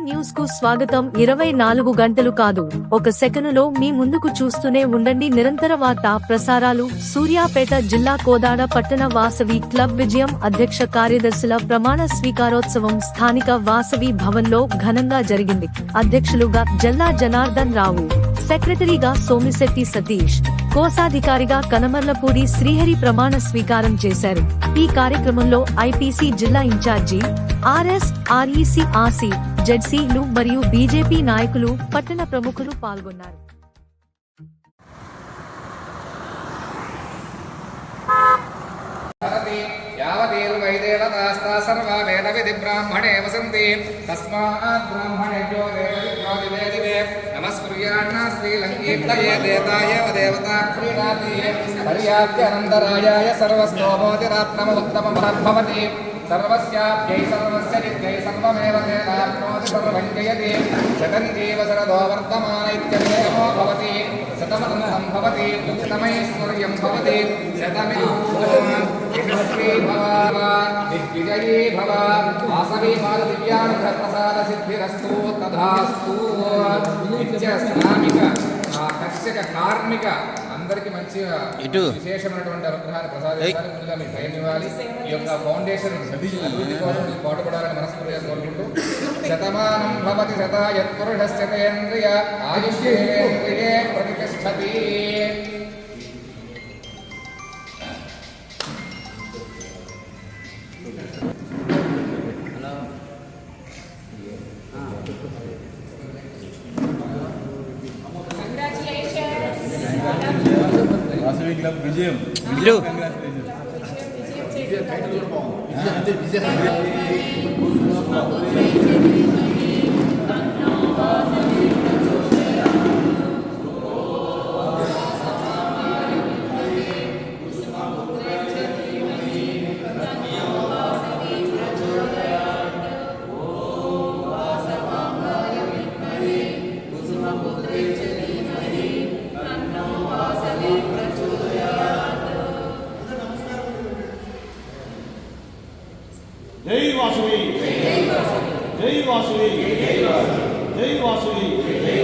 న్యూస్కు స్వాగతం. ఇరవై నాలుగు గంటలు కాదు. ఒక సెకనులో మీ ముందుకు చూస్తూనే ఉండండి. నిరంతర వార్తా ప్రసారాలు. సూర్యాపేట జిల్లా కోదాడ పట్టణ వాసవి క్లబ్ విజయం అధ్యక్ష కార్యదర్శుల ప్రమాణ స్వీకారోత్సవం స్థానిక వాసవి భవన్లో ఘనంగా జరిగింది. అధ్యక్షులుగా జల్లా జనార్దన్ రావు సెక్రటరీగా సోమిశెట్టి సతీష్ కోశాధికారిగా కనమర్లపూడి శ్రీహరి ప్రమాణ స్వీకారం చేశారు. ఈ కార్యక్రమంలో ఐపీసీ జిల్లా ఇన్ఛార్జి ఆర్ఎస్ ఆర్ఈసీ ఆసీ జడ్సీలు మరియు బీజేపీ నాయకులు పట్టణ ప్రముఖులు పాల్గొన్నారు. యావదేరు వైదేవతాస్తా సర్వ వేద విధి బ్రాహ్మణే వసంతి. తస్మాత్ బ్రాహ్మణేభ్యో దేవదివే దేవతా భవతి सर्वस्याभ्यै सर्वस्य नित्यै सर्वमेव तेनाप्नोति सर्वं जयति शतं जीव शरदो वर्तमान इत्यभिषेको भवति शतमन्धं भवति शतमैश्वर्यं भवति शतमिश्वी भव दिग्विजयी भव वासवी मालदिव्यानुग्रहप्रसादसिद्धिरस्तु तथास्तु नित्य स्नामिक कश्यक कार्मिक అందరికి మంచి ఇటు. విశేషమైనటువంటి అనుగ్రహాన్ని ప్రసాదించాలి. ముందుగా మీ టైం ఇవ్వాలి. ఈ యొక్క ఫౌండేషన్ అభివృద్ధి కోసం మీరు పాటుపడాలని మనస్ఫూర్తిగా కోరుకుంటూ శతమానం భవతి శతాయత్పురుషస్యతేంద్రియ ఆయుష్యేంద్రియే ప్రతిష్టతి. వాసవి క్లబ్ విజయం வாசுகி ஜெய் வாசுகி. ஜெய் வாசுகி. ஜெய் வாசுகி.